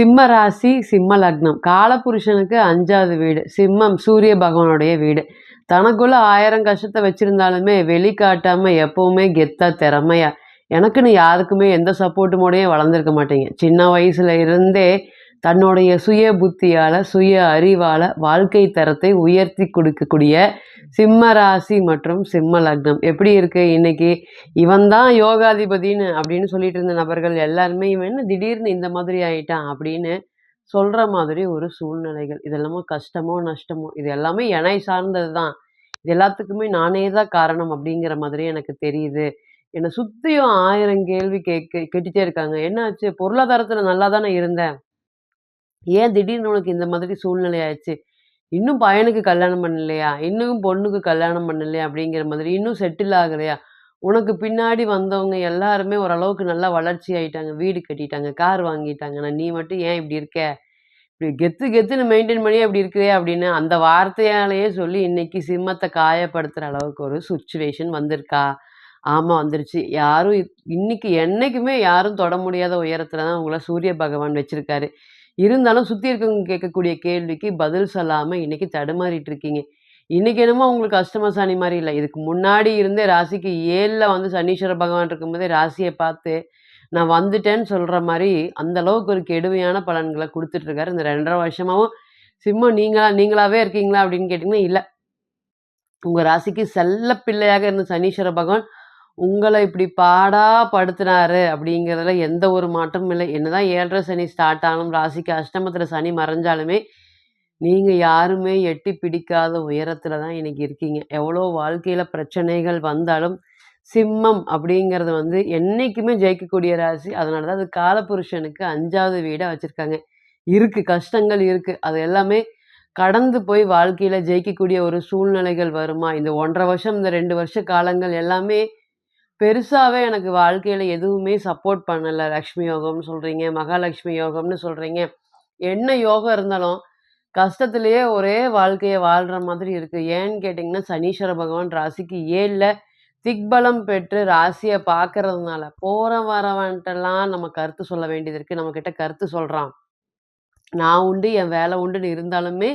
சிம்ம ராசி சிம்ம லக்னம் காலபுருஷனுக்கு அஞ்சாவது வீடு. சிம்மம் சூரிய பகவானுடைய வீடு. தனக்குள்ள ஆயிரம் கஷ்டத்தை வச்சிருந்தாலுமே வெளிக்காட்டாம எப்பவுமே கெத்தா திறமையா. எனக்குன்னு யாருக்குமே எந்த சப்போர்ட்டுமோடையும் வளர்ந்துருக்க மாட்டீங்க. சின்ன வயசுல இருந்தே தன்னுடைய சுய புத்தியால சுய அறிவால வாழ்க்கை தரத்தை உயர்த்தி கொடுக்கக்கூடிய சிம்ம ராசி மற்றும் சிம்ம லக்னம். எப்படி இருக்கு? இன்னைக்கு இவன் தான் யோகாதிபதின்னு அப்படின்னு சொல்லிட்டு இருந்த நபர்கள் எல்லாருமே இவன் என்ன திடீர்னு இந்த மாதிரி ஆயிட்டான் அப்படின்னு சொல்ற மாதிரி ஒரு சூழ்நிலைகள். இதெல்லாமோ கஷ்டமோ நஷ்டமோ இது எல்லாமே எனை சார்ந்தது தான் இது எல்லாத்துக்குமே நானே தான் காரணம் அப்படிங்கிற மாதிரி எனக்கு தெரியுது. என்னை சுத்தியும் ஆயிரம் கேள்வி கேட்க கேட்டுட்டே இருக்காங்க. என்னாச்சு? பொருளாதாரத்துல நல்லா தானே இருந்தேன். ஏன் திடீர்னு உனக்கு இந்த மாதிரி சூழ்நிலை ஆயிடுச்சு? இன்னும் பையனுக்கு கல்யாணம் பண்ணலையா? இன்னும் பொண்ணுக்கு கல்யாணம் பண்ணலையா? அப்படிங்கிற மாதிரி இன்னும் செட்டில் ஆகலையா? உனக்கு பின்னாடி வந்தவங்க எல்லாருமே ஓரளவுக்கு நல்லா வளர்ச்சி ஆயிட்டாங்க வீடு கட்டிட்டாங்க கார் வாங்கிட்டாங்க நீ மட்டும் ஏன் இப்படி இருக்க? இப்படி கெத்து கெத்துன்னு மெயின்டைன் பண்ணி அப்படி இருக்கிறே அப்படின்னு அந்த வார்த்தையாலேயே சொல்லி இன்னைக்கு சிம்மத்தை காயப்படுத்துகிற அளவுக்கு ஒரு சுச்சுவேஷன் வந்திருக்கா? ஆமாம் வந்துருச்சு. யாரும் இன்னைக்கு என்னைக்குமே யாரும் தொட முடியாத உயரத்தில் தான் உங்களை சூரிய பகவான் வச்சுருக்காரு. இருந்தாலும் சுற்றி இருக்கவங்க கேட்கக்கூடிய கேள்விக்கு பதில் சொல்லாமல் இன்னைக்கு தடுமாறிட்டு இருக்கீங்க இன்னைக்கு என்னமோ உங்களுக்கு அஷ்டம சனி மாதிரி இல்லை. இதுக்கு முன்னாடி இருந்தே ராசிக்கு ஏழில் வந்து சனீஸ்வர பகவான் இருக்கும்போதே ராசியை பார்த்து நான் வந்துட்டேன்னு சொல்கிற மாதிரி அந்த அளவுக்கு ஒரு கெடுமையான பலன்களை கொடுத்துட்ருக்காரு இந்த ரெண்டரை வருஷமாவும் சிம்மம் நீங்களா நீங்களாவே இருக்கீங்களா அப்படின்னு கேட்டிங்கன்னா இல்லை. உங்கள் ராசிக்கு செல்ல பிள்ளையாக இருந்த சனீஸ்வர பகவான் உங்களை இப்படி பாடா படுத்தினாரு அப்படிங்கிறதுல எந்த ஒரு மாற்றமும் இல்லை. என்னதான் ஏழரை சனி ஸ்டார்ட் ஆனாலும் ராசிக்கு அஷ்டமத்தில் சனி மறைஞ்சாலுமே நீங்கள் யாருமே எட்டி பிடிக்காத உயரத்தில் தான் இன்னைக்கு இருக்கீங்க. எவ்வளோ வாழ்க்கையில் பிரச்சனைகள் வந்தாலும் சிம்மம் அப்படிங்கிறது வந்து என்றைக்குமே ஜெயிக்கக்கூடிய ராசி. அதனால தான் அது காலபுருஷனுக்கு அஞ்சாவது வீடாக வச்சுருக்காங்க. இருக்குது கஷ்டங்கள் இருக்குது அது எல்லாமே கடந்து போய் வாழ்க்கையில் ஜெயிக்கக்கூடிய ஒரு சூழ்நிலைகள் வருமா? இந்த ஒன்றரை வருஷம் இந்த ரெண்டு வருஷ காலங்கள் எல்லாமே பெருசாகவே எனக்கு வாழ்க்கையில் எதுவுமே சப்போர்ட் பண்ணலை. லக்ஷ்மி யோகம்னு சொல்கிறீங்க மகாலட்சுமி யோகம்னு சொல்கிறீங்க என்ன யோகம் இருந்தாலும், கஷ்டத்துலேயே ஒரே வாழ்க்கையை வாழ்கிற மாதிரி இருக்குது ஏன்னு கேட்டிங்கன்னா சனீஸ்வர பகவான் ராசிக்கு ஏழில் திக்பலம் பெற்று ராசியை பார்க்கறதுனால, போகிற வரவன்ட்டெல்லாம் நம்ம கருத்து சொல்ல வேண்டியது இருக்குது நம்மக்கிட்ட கருத்து சொல்கிறான் நான் உண்டு, என் வேலை உண்டுன்னு இருந்தாலுமே,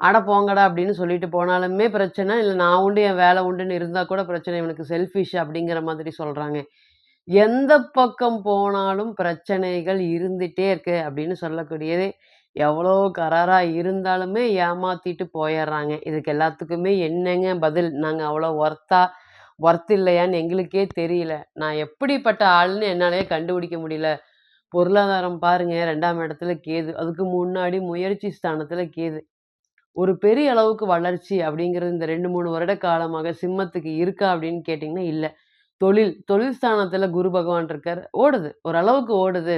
"அட போங்கடா" அப்படின்னு சொல்லிட்டு போனாலுமே பிரச்சனை. இல்லை நான் உண்டு, என் வேலை உண்டுன்னு இருந்தால் கூட பிரச்சனை. இவனுக்கு செல்ஃபிஷ் அப்படிங்கிற மாதிரி சொல்கிறாங்க எந்த பக்கம் போனாலும் பிரச்சனைகள் இருந்துட்டே இருக்கு அப்படின்னு சொல்லக்கூடியது, எவ்வளோ கராராக இருந்தாலுமே ஏமாத்திட்டு போயிடுறாங்க இதுக்கு எல்லாத்துக்குமே என்னங்க பதில்? நாங்கள் அவ்வளோ ஒர்த்தா, ஒர்த் இல்லையான்னு எங்களுக்கே தெரியல. நான் எப்படிப்பட்ட ஆளுன்னு என்னாலே கண்டுபிடிக்க முடியல. பொருளாதாரம் பாருங்க ரெண்டாம் இடத்துல கேது. அதுக்கு முன்னாடி முயற்சி ஸ்தானத்தில் கேது. ஒரு பெரிய அளவுக்கு வளர்ச்சி அப்படிங்கிறது இந்த 2, 3 வருட காலமாக சிம்மத்துக்கு இருக்கா அப்படின்னு கேட்டிங்கன்னா இல்லை தொழில், தொழில் ஸ்தானத்தில் குரு பகவான் இருக்கார் ஓடுது. ஓரளவுக்கு ஓடுது.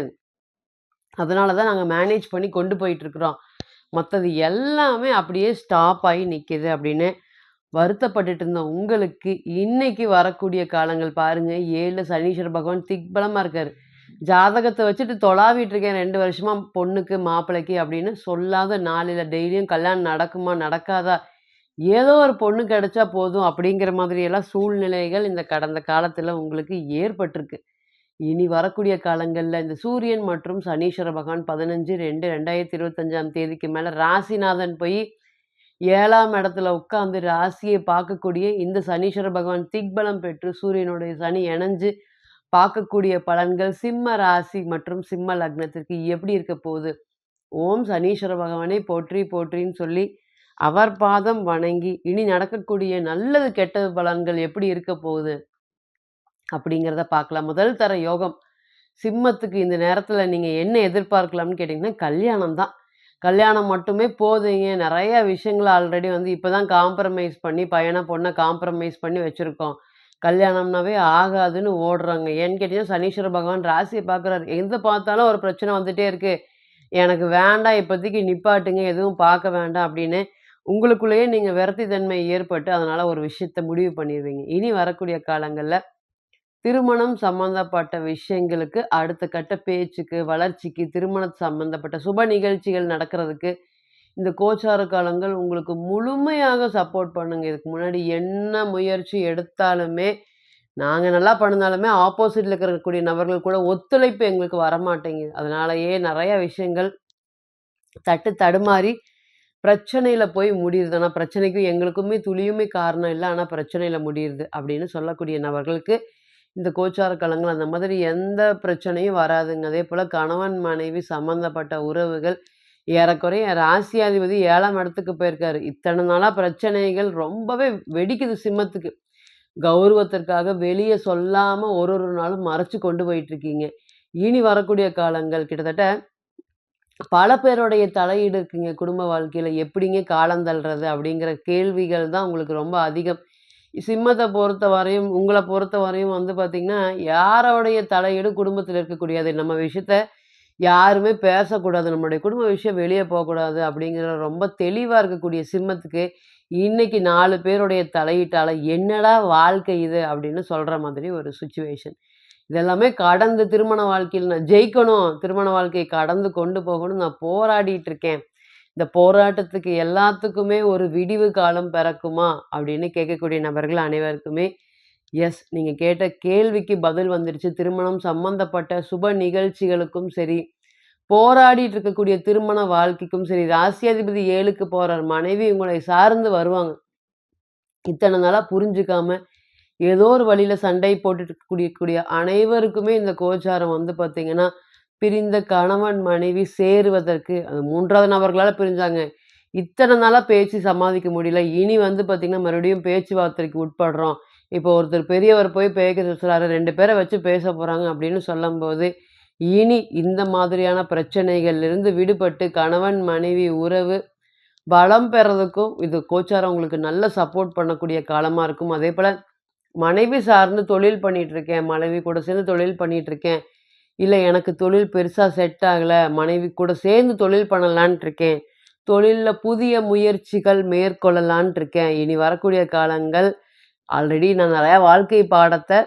அதனால தான் நாங்கள் மேனேஜ் பண்ணி கொண்டு போயிட்டுருக்குறோம். மற்றது எல்லாமே அப்படியே ஸ்டாப் ஆகி நிற்கிது அப்படின்னு வருத்தப்பட்டுட்டு இருந்த உங்களுக்கு, இன்னைக்கு வரக்கூடிய காலங்கள் பாருங்கள் ஏழில் சனீஸ்வர பகவான் திக்பலமாக இருக்கார் ஜாதகத்தை வச்சுட்டு தொலாவிட்டு இருக்கேன் ரெண்டு வருஷமா பொண்ணுக்கு, மாப்பிள்ளைக்கு அப்படின்னு சொல்லாத நாளில் டெய்லியும் கல்யாணம் நடக்குமா? நடக்காதா? ஏதோ ஒரு பொண்ணு கிடைச்சா போதும் அப்படிங்கிற மாதிரியெல்லாம் சூழ்நிலைகள் இந்த கடந்த காலத்தில் உங்களுக்கு ஏற்பட்டிருக்கு. இனி வரக்கூடிய காலங்களில் இந்த சூரியன் மற்றும் சனீஸ்வர பகவான் 15/2/2025ஆம் தேதிக்கு மேலே ராசிநாதன் போய் ஏழாம் இடத்துல உட்காந்து ராசியை பார்க்கக்கூடிய இந்த சனீஸ்வர பகவான் திக்பலம் பெற்று சூரியனுடைய சனி இணைஞ்சு பார்க்கக்கூடிய பலன்கள் சிம்ம ராசி மற்றும் சிம்ம லக்னத்திற்கு எப்படி இருக்க போகுது? ஓம் சனீஸ்வர பகவானே போற்றி போற்றின்னு சொல்லி, அவர் பாதம் வணங்கி, இனி நடக்கக்கூடிய நல்லது, கெட்டது பலன்கள் எப்படி இருக்க போகுது? அப்படிங்கிறத பார்க்கலாம். முதல் தர யோகம். சிம்மத்துக்கு இந்த நேரத்தில் நீங்கள் என்ன எதிர்பார்க்கலாம்னு கேட்டிங்கன்னா கல்யாணம் தான். கல்யாணம் மட்டுமே போதுங்க. நிறைய விஷயங்களை ஆல்ரெடி வந்து இப்போ தான் காம்ப்ரமைஸ் பண்ணி பையனை பொண்ணை காம்ப்ரமைஸ் பண்ணி வச்சுருக்கோம் கல்யாணம்னாவே ஆகாதுன்னு ஓடுறாங்க. ஏன்னு கேட்டீங்கன்னா, சனீஸ்வர பகவான் ராசியை பார்க்குறாரு. எந்த பார்த்தாலும் ஒரு பிரச்சனை வந்துட்டே இருக்கு. எனக்கு வேண்டாம் இப்போதைக்கு நிப்பாட்டுங்க. எதுவும் பார்க்க வேண்டாம் அப்படின்னு உங்களுக்குள்ளேயே நீங்கள் விரத்தி தன்மை ஏற்பட்டு, அதனால் ஒரு விஷயத்த முடிவு பண்ணிடுவீங்க இனி வரக்கூடிய காலங்களில் திருமணம் சம்மந்தப்பட்ட விஷயங்களுக்கு அடுத்த கட்ட பேச்சுக்கு, வளர்ச்சிக்கு, திருமணம் சம்மந்தப்பட்ட சுப நிகழ்ச்சிகள் நடக்கிறதுக்கு, இந்த கோச்சார காலங்கள் உங்களுக்கு முழுமையாக சப்போர்ட் பண்ணுங்க. இதுக்கு முன்னாடி என்ன முயற்சி எடுத்தாலுமே, நாங்கள் நல்லா பண்ணுனாலுமே, ஆப்போசிட்டில் இருக்கக்கூடிய நபர்கள் கூட ஒத்துழைப்பு எங்களுக்கு வரமாட்டேங்குது. அதனாலயே நிறைய விஷயங்கள் தட்டு தடுமாறி பிரச்சனையில் போய் முடியுது. ஆனால் பிரச்சனைக்கும் எங்களுக்குமே துளியுமே காரணம் இல்லை ஆனால் பிரச்சனையில் முடியுது. அப்படின்னு சொல்லக்கூடிய நபர்களுக்கு இந்த கோச்சார கலங்கள் அந்த மாதிரி எந்த பிரச்சனையும் வராதுங்க. அதே போல் கணவன், மனைவி சம்மந்தப்பட்ட உறவுகள் ஏறக்குறைய ராசியாதிபதி ஏழாம் இடத்துக்கு போயிருக்காரு. இத்தனை நாளாக பிரச்சனைகள் ரொம்பவே வெடிக்குது சிம்மத்துக்கு. கௌரவத்திற்காக வெளியே சொல்லாமல் ஒரு ஒரு நாளும் மறைச்சு கொண்டு போயிட்டுருக்கீங்க. இனி வரக்கூடிய காலங்கள் கிட்டத்தட்ட பல பேருடைய தலையீடு இருக்குங்க குடும்ப வாழ்க்கையில் எப்படிங்க காலம் தள்ளுறது அப்படிங்கிற கேள்விகள் தான் உங்களுக்கு ரொம்ப அதிகம். சிம்மத்தை பொறுத்த வரையும் உங்களை பொறுத்த வரையும் வந்து பார்த்திங்கன்னா யாரோடைய தலையீடு குடும்பத்தில் இருக்கக்கூடியது. நம்ம விஷயத்த யாருமே பேசக்கூடாது. நம்மளுடைய குடும்ப விஷயம் வெளியே போகக்கூடாது அப்படிங்கிற ரொம்ப தெளிவாக இருக்கக்கூடிய சிம்மத்துக்கு, இன்னைக்கு நாலு பேருடைய தலையீட்டால் "என்னடா வாழ்க்கை இது?" அப்படின்னு சொல்கிற மாதிரி ஒரு சுச்சுவேஷன் இதெல்லாமே கடந்து திருமண வாழ்க்கையில் நான் ஜெயிக்கணும். திருமண வாழ்க்கையை கடந்து கொண்டு போகணும் நான் போராடிட்டு இருக்கேன். இந்த போராட்டத்துக்கு எல்லாத்துக்குமே ஒரு விடிவு காலம் பிறக்குமா? அப்படின்னு கேட்கக்கூடிய நபர்கள் அனைவருக்குமே, எஸ் நீங்கள் கேட்ட கேள்விக்கு பதில் வந்துருச்சு. திருமணம் சம்மந்தப்பட்ட சுப நிகழ்ச்சிகளுக்கும் சரி, போராடிட்டு இருக்கக்கூடிய திருமண வாழ்க்கைக்கும் சரி, ராசியாதிபதி ஏழுக்கு போகிறார் மனைவி உங்களை சார்ந்து வருவாங்க. இத்தனை நாளாக புரிஞ்சுக்காம, ஏதோ ஒரு வழியில் சண்டை போட்டுட்டு இருக்கக்கூடிய கூடிய அனைவருக்குமே இந்த கோச்சாரம் வந்து பார்த்தீங்கன்னா, பிரிந்த கணவன், மனைவி சேருவதற்கு அது மூன்றாவது நபர்களால் பிரிஞ்சாங்க. இத்தனை நாளாக பேச்சு சமாளிக்க முடியல. இனி வந்து பார்த்திங்கன்னா மறுபடியும் பேச்சுவார்த்தைக்கு உட்படுறோம். இப்போ ஒருத்தர் பெரியவர் போய் பேச சொல்றாரு. 2 பேர வச்சு பேச போகிறாங்க அப்படின்னு சொல்லும்போது, இனி இந்த மாதிரியான பிரச்சனைகள்லிருந்து விடுபட்டு கணவன், மனைவி உறவு பலம் பெறதுக்கும் இது கோச்சாரம் உங்களுக்கு நல்ல சப்போர்ட் பண்ணக்கூடிய காலமாக இருக்கும். அதே போல் மனைவி சார்ந்து தொழில் பண்ணிகிட்ருக்கேன் மனைவி கூட சேர்ந்து தொழில் பண்ணிகிட்ருக்கேன் இல்லை எனக்கு தொழில் பெருசாக செட் ஆகலை மனைவி கூட சேர்ந்து தொழில் பண்ணலான்ட்டு இருக்கேன். தொழிலில் புதிய முயற்சிகள் மேற்கொள்ளலான்ட்டு இருக்கேன். இனி வரக்கூடிய காலங்கள் ஆல்ரெடி நான் நிறையா வாழ்க்கை பாடத்தை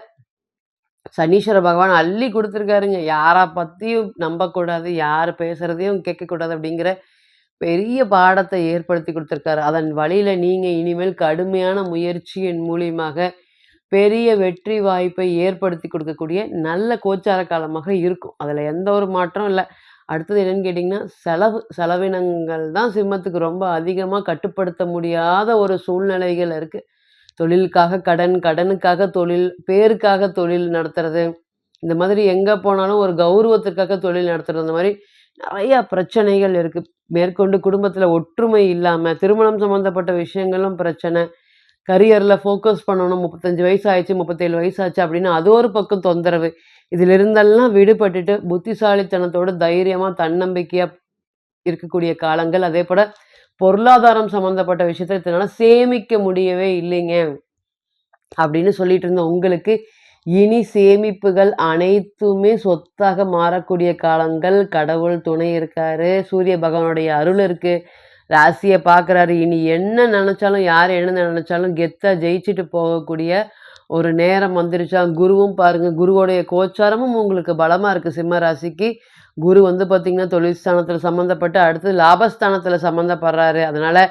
சனீஸ்வர பகவான் அள்ளி கொடுத்துருக்காருங்க யாரை பற்றியும் நம்பக்கூடாது. யார் பேசுறதையும் கேட்கக்கூடாது அப்படிங்கிற பெரிய பாடத்தை ஏற்படுத்தி கொடுத்துருக்காரு அதன் வழியில் நீங்கள் இனிமேல் கடுமையான முயற்சியின் மூலியமாக பெரிய வெற்றி வாய்ப்பை ஏற்படுத்தி கொடுக்கக்கூடிய நல்ல கோச்சார காலமாக இருக்கும். அதில் எந்த ஒரு மாற்றம் இல்லை அடுத்தது என்னன்னு கேட்டிங்கன்னா செலவு செலவினங்கள் தான் சிம்மத்துக்கு ரொம்ப அதிகமாக கட்டுப்படுத்த முடியாத ஒரு சூழ்நிலைகள் இருக்குது தொழிலுக்காக கடன், கடனுக்காக தொழில், பேருக்காக தொழில் நடத்துறது. இந்த மாதிரி எங்கே போனாலும் ஒரு கௌரவத்திற்காக தொழில் நடத்துறது. இந்த மாதிரி நிறையா பிரச்சனைகள் இருக்கு. மேற்கொண்டு குடும்பத்தில் ஒற்றுமை இல்லாமல் திருமணம் சம்மந்தப்பட்ட விஷயங்களும் பிரச்சனை. கரியரில் ஃபோக்கஸ் பண்ணணும். 35 வயசு ஆயிடுச்சு முப்பத்தேழு வயசு ஆச்சு அப்படின்னு அது ஒரு பக்கம் தொந்தரவு. இதிலிருந்தெல்லாம் விடுபட்டுட்டு புத்திசாலித்தனத்தோடு தைரியமாக தன்னம்பிக்கையாக இருக்கக்கூடிய காலங்கள். அதே போல் பொருளாதாரம் சம்மந்தப்பட்ட விஷயத்தை இதனால் சேமிக்க முடியவே இல்லைங்க. அப்படின்னு சொல்லிட்டு இருந்த உங்களுக்கு, இனி சேமிப்புகள் அனைத்துமே சொத்தாக மாறக்கூடிய காலங்கள். கடவுள் துணை இருக்காரு. சூரிய பகவானுடைய அருள் இருக்கு. ராசியை பார்க்குறாரு. இனி என்ன நினச்சாலும் யார் என்ன நினச்சாலும் கெத்தா ஜெயிச்சுட்டு போகக்கூடிய ஒரு நேரம் வந்துருச்சா, குருவும் பாருங்கள் குருவோடைய கோச்சாரமும் உங்களுக்கு பலமாக இருக்குது சிம்ம ராசிக்கு. குரு வந்து பார்த்திங்கன்னா தொழில்ஸ்தானத்தில் சம்மந்தப்பட்டு அடுத்து லாபஸ்தானத்தில் சம்மந்தப்படுறாரு. அதனால்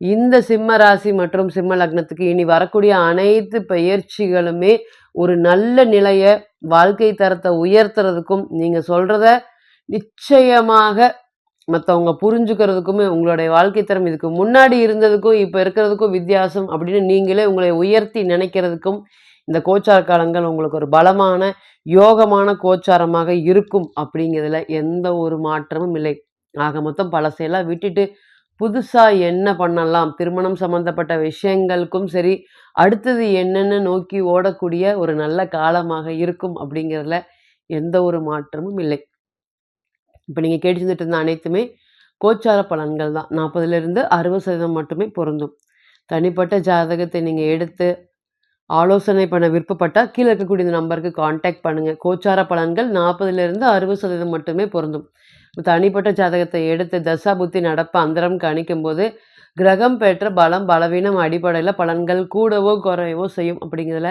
இந்த சிம்ம ராசி மற்றும் சிம்ம லக்னத்துக்கு இனி வரக்கூடிய அனைத்து பயிற்சிகளுமே ஒரு நல்ல நிலையை வாழ்க்கை தரத்தை உயர்த்துறதுக்கும், நீங்கள் சொல்கிறத நிச்சயமாக மற்றவங்க புரிஞ்சுக்கிறதுக்குமே உங்களுடைய வாழ்க்கை தரம் இதுக்கு முன்னாடி இருந்ததுக்கும், இப்போ இருக்கிறதுக்கும் வித்தியாசம் அப்படின்னு நீங்களே உங்களை உயர்த்தி நினைக்கிறதுக்கும், இந்த கோச்சார காலங்கள் உங்களுக்கு ஒரு பலமான, யோகமான கோச்சாரமாக இருக்கும் அப்படிங்கிறதுல எந்த ஒரு மாற்றமும் இல்லை. ஆக மொத்தம் பழசையெல்லாம் விட்டுட்டு, புதுசாக என்ன பண்ணலாம்? திருமணம் சம்மந்தப்பட்ட விஷயங்களுக்கும் சரி, அடுத்தது என்னென்னு நோக்கி ஓடக்கூடிய ஒரு நல்ல காலமாக இருக்கும் அப்படிங்கிறதுல எந்த ஒரு மாற்றமும் இல்லை. இப்போ நீங்கள் கேட்டுச்சுட்டு இருந்த அனைத்துமே கோச்சார பலன்கள் தான். 40லிருந்து 60% மட்டுமே பொருந்தும். தனிப்பட்ட ஜாதகத்தை நீங்கள் எடுத்து ஆலோசனை பண்ண விருப்பப்பட்டால் கீழே இருக்கக்கூடிய இந்த நம்பருக்கு காண்டாக்ட் பண்ணுங்கள் கோச்சார பலன்கள் 40லிருந்து 60% மட்டுமே பொருந்தும். தனிப்பட்ட ஜாதகத்தை எடுத்து தசா, புத்தி, நடப்பு, அந்தரம் கணிக்கும்போது, கிரகம் பெற்ற பலம், பலவீனம் அடிப்படையில் பலன்கள் கூடவோ, குறையவோ செய்யும் அப்படிங்கிறதுல